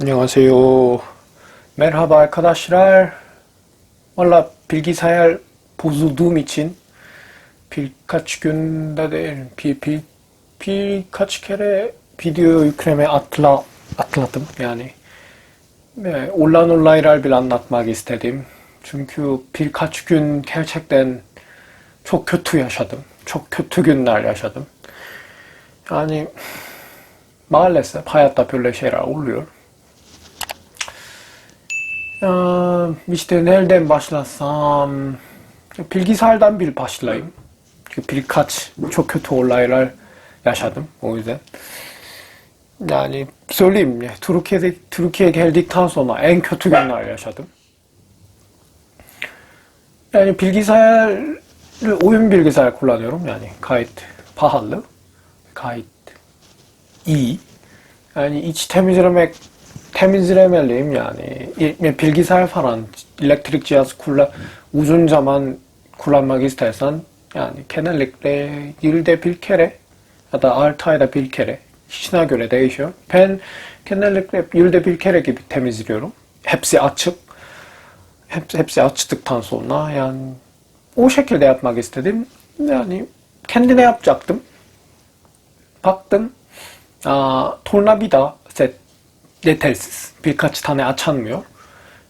안녕하세요. 메르하바 알카다시랄 왈라 빌기사얄 보수두 미친 빌카치균다델 비비 빌카치케레 비디오 유크렘의 아틀라 아틀라뜸 yani 네, olan olaylar bile anlatmak istedim. Çünkü birkaç gün gerçekten çok kötü yaşadım. Çok kötü günler yaşadım. Yani maalesef hayatta böyle şeyler oluyor. Başlasam? Bilgisayardan bir başlayayım. Çünkü birkaç çok kötü olaylar yaşadım o yüzden. Yani söyleyeyim ya, Türkiye'de Türkiye'ye geldikten sonra en kötü günler yaşadım. Yani bilgisayar oyun bilgisayar kullanıyorum yani gayet pahalı, gayet iyi. Yani iç temizlemek 테미즈레멜 레임야니 이 빌기사에 파란 일렉트릭 지아스 쿨라 우준자만 쿨란 마기스타에선 야니 케넬릭레 일대 빌케레 아다 알타에다 빌케레 신화교레 데이쇼 펜 케넬릭레 일대 빌케레 기 테미즈레로 헵시 아츠 헵시 아츠 득탄소나 얀 오셰켈 대학 마기스타딘 아니 캔디네 합작등 박등 아 톨나비다 셋 yetersiz. Birkaç tane açılmıyor.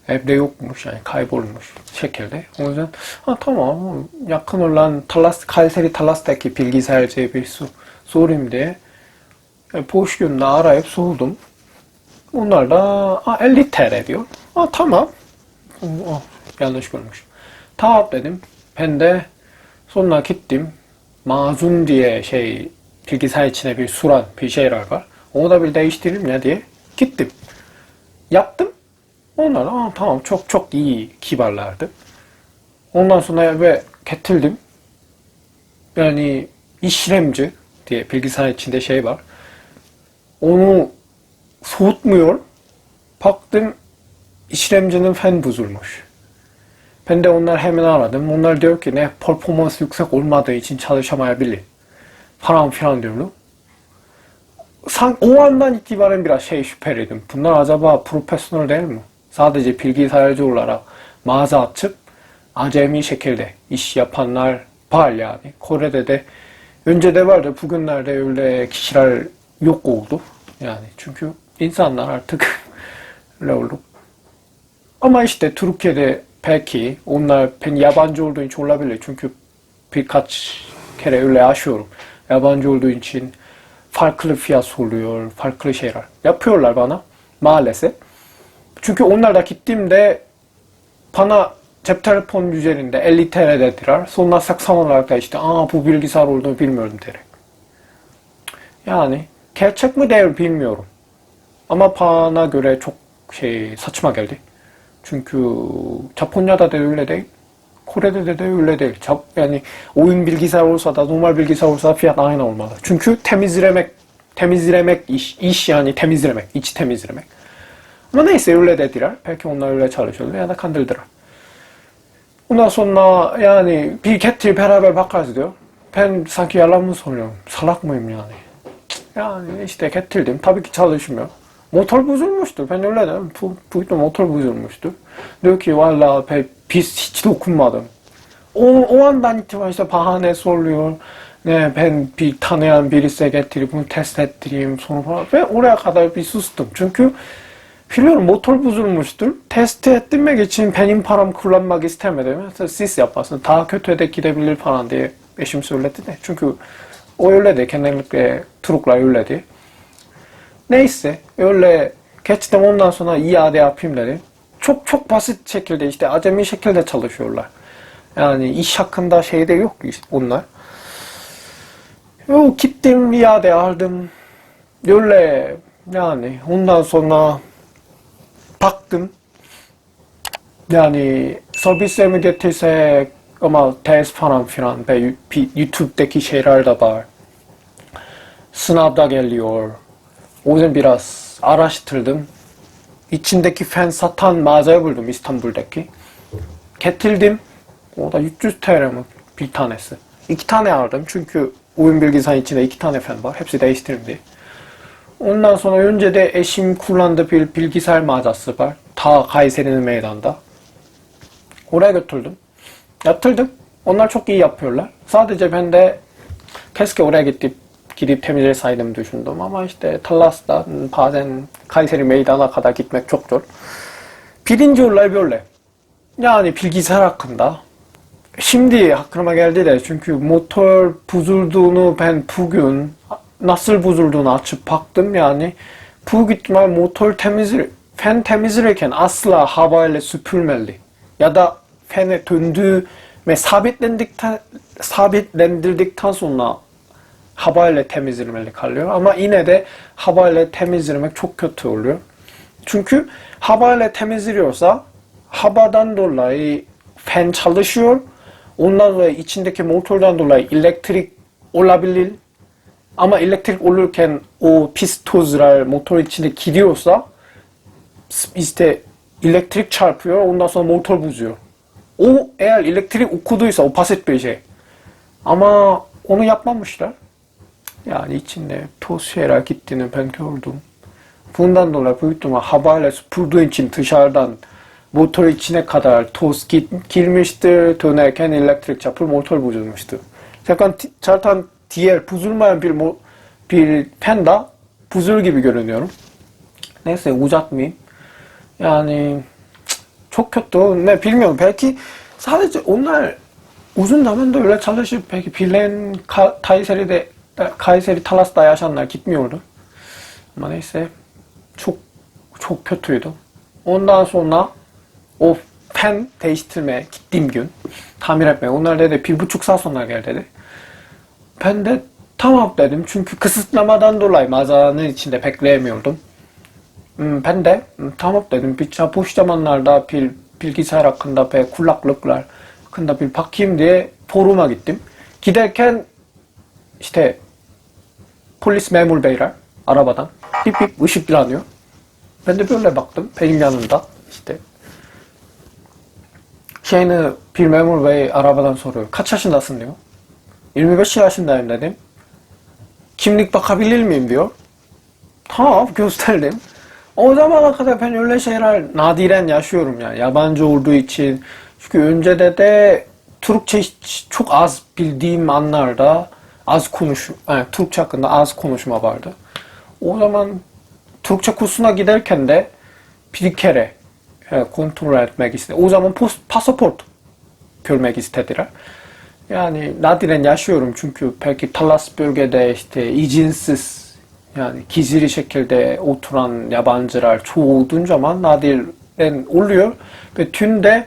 Evde yokmuş yani kaybolmuş şekilde. O yüzden ha tamam yakın olan Talas, Kayseri Talas'taki bilgisayarcıya bir su, sorayım diye e, boş günde arayıp sordum. Onlar da "Aa, 50 TL diyor. Ha tamam. Oh, yanlış görmüş. Tamam dedim. Ben de sonra gittim. Mazun diye şey bilgisayar içine bir suran bir şeyler var. Onu da bir değiştireyim ya diye gittim. Yaptım. Onlar da "Aa, tamam çok çok iyi kibarlardı. Ondan sonra eve getirdim. Yani işlemci diye bilgisayar içinde şey var. Onu soğutmuyor. Baktım işlemcinin fen bozulmuş. Ben de onlar hemen aradım. Onlar diyor ki ne performans yüksek olmadığı için çalışamayabilir. Falan filan diyorlar. 상오한난 이티바렘비라 셰이슈페리듬 분나라자바 프로페스널 데모 사드제 빌기사열 조울라라 마자 측 아제미 셰켈데 이시야 판날 발야니 코레데데 연제대발데 부근날데 율레 기시랄 욕고우도 야니 çünkü insanlar artık leoluk ama işte Türkiye'de peki onlar ben yabancı olduğu için olabilir çünkü birkaç kere öyle yaşıyorum yabancı olduğu için farklı fiyat soruyor, farklı şeyler yapıyorlar bana maalesef. Çünkü onlar da gittiğimde bana cep telefon üzerinde 50 TL dediler. Sonra saksan olarak da işte aa bu bilgisayar olduğunu bilmiyorum dedi. Yani gerçek mi değil bilmiyorum. Ama bana göre çok şey saçma geldi. Çünkü Japonya'da da öyle değil. Kore'de de öyle değil. Yani oyun bilgisayar olsa da normal bilgisayar olsa da fiyat aynı olmalı. Çünkü temizlemek, temizlemek iş, iş yani temizlemek, iç temizlemek. Ama neyse öyle dediler. Belki onlar öyle çalışıyorlar ya da kandırdılar. Ondan sonra yani bir getir beraber bakarız diyor. Ben sanki yalan mı söylüyorum? Salak mıyım yani? Yani işte getirdim. Tabii ki çalışmıyor. Motor bozulmuştur. Ben öyle dedim. Bu, bu motor bozulmuştur. Diyor ki valla ben biz hiç dokunmadım. O, o andan itibaren işte bahane soruyor. Ne ben bir tanıyan birisi getirip bunu test ettireyim sonra falan. Ve oraya kadar bir sustum. Çünkü biliyorum motor bozulmuştur. Test ettirmek için benim param kullanmak istemedim. Mesela siz yaparsınız. Daha kötüye de gidebilir falan diye eşim söyledi de. Çünkü o öyle de genellikle Türkler öyle de. Neyse öyle geçtim ondan sonra iade yapayım dedi. Şekilde çalışıyorlar. Yani iş hakkında şey de yok işte onlar. Yo, gittim iade aldım. Öyle yani ondan sonra baktım. Yani servise mi getirsek ama test falan filan ve YouTube'daki şeyler de var. Sınavda geliyor. O yüzden biraz araştırdım. İçindeki fen satan mağazayı buldum İstanbul'daki. Getirdim. O da 300 TL mi bir tanesi. İki tane aldım çünkü oyun bilgisayarın içinde iki tane fen var. Hepsi değiştirildi. Ondan sonra önce de eşim kullandığı bir bilgisayar mağazası var. Ta Kayseri'nin meydanda. Oraya götürdüm. Yatırdım. Onlar çok iyi yapıyorlar. Sadece ben de keşke oraya gidip gidip temizleseydim düşündüm ama işte Talas'ta bazen Kayseri meydana kadar gitmek çok zor. Birinci olay böyle. Yani bilgisayar hakkında. Şimdi aklıma geldi de çünkü motor bozulduğunu ben bugün nasıl bozulduğunu açıp baktım yani. Bu ihtimal motor temizler, fen temizlerken asla havayla süpürmeli. Ya da fene döndüğü ve sabitlendikten, sabitlendirdikten sonra havayla temizlemeli kalıyor. Ama yine de havayla temizlemek çok kötü oluyor. Çünkü havayla temizliyorsa havadan dolayı fan çalışıyor. Ondan dolayı içindeki motordan dolayı elektrik olabilir. Ama elektrik olurken o pis tozlar motor içinde gidiyorsa işte elektrik çarpıyor ondan sonra motor bozuyor. O eğer elektrik okuduysa o basit bir şey. Ama onu yapmamışlar. Dolayı büyük ihtimal havayla süpürdüğü için dışarıdan motor içine kadar toz git, girmiştir. Dönerken elektrik çarpıp motor bozulmuştu. Zaten t- zaten diğer bozulmayan bir, mo- bir panda buzul gibi görünüyorum. Neyse uzatmayayım. Yani cık, çok kötü. Ne bilmiyorum. Belki sadece onlar uzun zamanda öyle çalışıp belki Pilen Ka- Kayseri'de Tamir etmeye onlar dedi bir buçuk saat sonra gel dedi. Ben de tamam dedim çünkü kısıtlamadan dolayı mağazanın içinde bekleyemiyordum. Hmm, Ben de hmm, tamam dedim. Bir ça- boş zamanlarda bir bilgisayar hakkında ve kulaklıklar hakkında bir bakayım diye foruma gittim. Giderken işte 폴리스 매물 베이랄 알아봐다. 삐삐 의식이라뇨 밴드별레 막든 베임냐는다? 시대. 쉐이는 빌 매물 베이 알아봐단 소를 카차신다스네요. 일미가 시하신다임네님 김릭박하 빌릴미인데요? 다 교수탈님 오자마자 카다 펜율레시에랄 나디렌 야슈요름야. 야반조 우르이친 그 은제 대대 트룩체 촉 아스 빌디 만날다. Az konuş, yani Türkçe hakkında az konuşma vardı. O zaman Türkçe kursuna giderken de bir kere e, kontrol etmek istedi. O zaman pos, pasaport görmek istediler. Yani nadiren yaşıyorum çünkü belki Talas bölgede işte izinsiz yani gizli şekilde oturan yabancılar çoğu zaman nadiren oluyor ve tüm de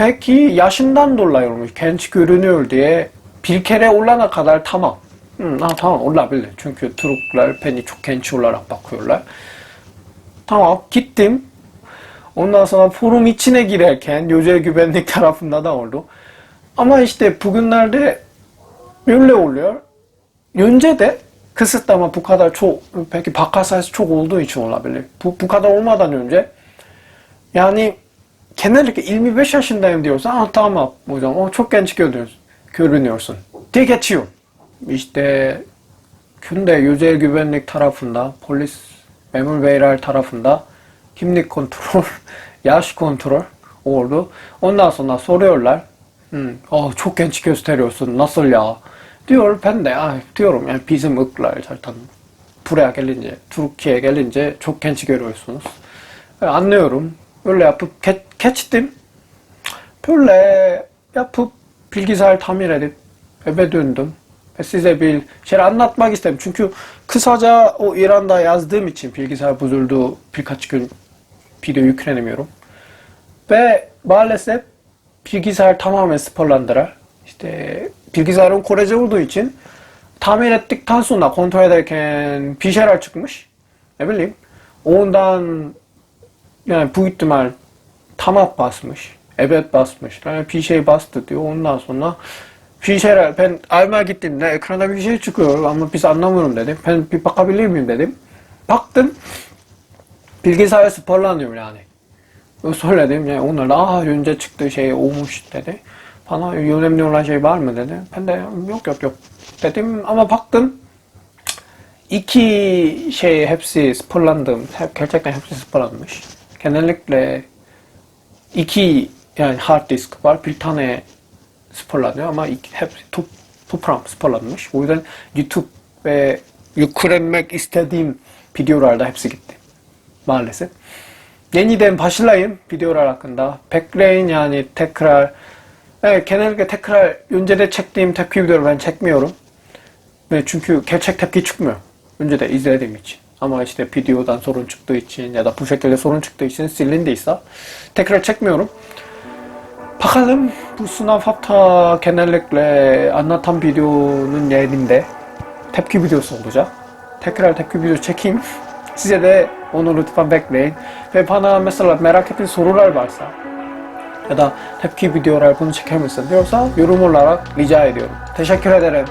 belki yaşından dolayı olmuş genç görünüyor diye Hı, ha, tamam olabilir. Çünkü Türkler beni çok genç olarak bakıyorlar. Tamam gittim. Ondan sonra forum içine girerken özel güvenlik tarafında da oldu. Ama işte bugünlerde öyle oluyor. Önce de kısıtlama bu kadar çok, belki bakkal sayısı çok olduğu için olabilir. Bu, bu kadar olmadan önce yani genellikle 25 yaşındayım diyorsan ah tamam o zaman o çok genç görünüyorsun, özel güvenlik tarafında polis memur beyler tarafında kimlik kontrol, yaş kontrol oldu. Ondan sonra soruyorlar. Hmm, oh, çok genç gösteriyorsun. Nasıl ya? Diyor ben de ay, diyorum yani bizim ırklar zaten buraya gelince, Türkiye'ye gelince çok genç görüyorsunuz. E, anlıyorum. Öyle yapıp ge- geçtim. Böyle yapıp bilgisayar tamir edip eve döndüm. Ve size bir şey anlatmak istedim. Çünkü kısaca o İran'da yazdığım için bilgisayar bozuldu birkaç gün video yüklenemiyorum. Ve maalesef bilgisayar tamamen sıfırlandılar. İşte bilgisayarın Korece olduğu için tamir ettikten sonra kontrol ederken bir şeyler çıkmış. Ne bileyim. Ondan yani bu ihtimal tamam basmış. Evet basmış. Yani bir şey bastı diyor. Ondan sonra bir şeyler ben almaya gittiğimde ekranda bir şey çıkıyor ama biz anlamıyorum dedim. Ben bir bakabilir miyim dedim. Baktım. Bilgisayar sıfırlanıyor yani. Söyledim yani onlar da aa önce çıktığı şey olmuş dedi. Bana önemli olan şey var mı dedi. Ben de yok yok yok dedim ama baktım iki şey hepsi sıfırlandım. Hep gerçekten hepsi sıfırlanmış. Genellikle iki yani hard disk var. Bir tane sıfırlanıyor ama hepsi top, toplam sıfırlanmış. O yüzden YouTube ve yüklemek istediğim videolarda hepsi gitti. Maalesef. Yeniden başlayayım videolar hakkında. Bekleyin yani tekrar. Evet genellikle tekrar öncede çektiğim tepki videoları ben çekmiyorum. Ve çünkü gerçek tepki çıkmıyor. Önce de izlediğim için. Ama işte videodan sorun çıktığı için ya da bu şekilde sorun çıktığı için silindiyse tekrar çekmiyorum. Bakalım bu sınav hafta genellikle anlatan videonun yerinde tepki videosu olacak. Tekrar tepki video çekeyim. Size de onu lütfen bekleyin. Ve bana mesela merak ettiğiniz sorular varsa ya da tepki videolar bunu çeker misin diyorsa yorum olarak rica ediyorum. Teşekkür ederim.